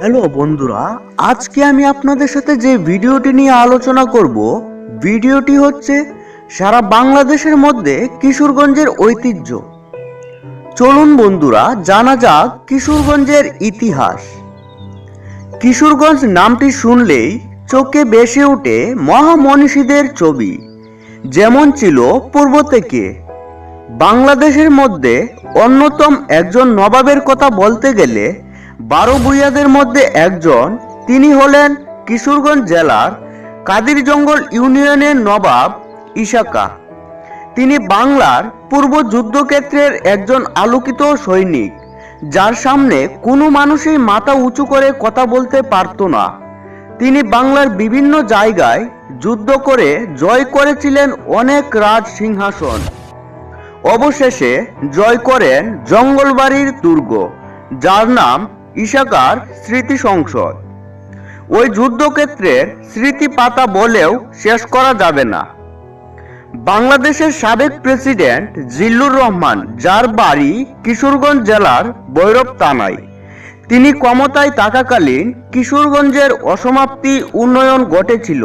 Hello বন্ধুরা, আজকে আমি আপনাদের সাথে যে ভিডিওটি নিয়ে আলোচনা করব, ভিডিওটি হচ্ছে সারা বাংলাদেশের মধ্যে কিশোরগঞ্জের ঐতিহ্য। চলুন বন্ধুরা, জানা যাক কিশোরগঞ্জের ইতিহাস। কিশোরগঞ্জ নামটি শুনলেই চোখে বেসে ওঠে মহামনীষীদের ছবি, যেমন ছিল পূর্ব থেকে। বাংলাদেশের মধ্যে অন্যতম একজন নবাবের কথা বলতে গেলে বারো ভূঁইয়াদের মধ্যে একজন, তিনি হলেন কিশোরগঞ্জ জেলার কাদির জঙ্গল ইউনিয়নের নবাব ইশাকা। তিনি বাংলার পূর্ব যুদ্ধক্ষেত্রের একজন আলোকিত সৈনিক, যার সামনে কোনো মানুষই মাথা উঁচু করে কথা বলতে পারত না। তিনি বাংলার বিভিন্ন জায়গায় যুদ্ধ করে জয় করেছিলেন অনেক রাজ সিংহাসন। অবশেষে জয় করেন জঙ্গলবাড়ির দুর্গ, যার নাম ইশাকার স্মৃতি সংসদ। ওই যুদ্ধক্ষেত্রের স্মৃতি পাতা বলেও শেষ করা যাবে না। বাংলাদেশের সাবেক প্রেসিডেন্ট জিল্লুর রহমান, যার বাড়ি কিশোরগঞ্জ জেলার ভৈরব থানায়, তিনি ক্ষমতায় থাকাকালীন কিশোরগঞ্জের অসমাপ্তি উন্নয়ন ঘটেছিল।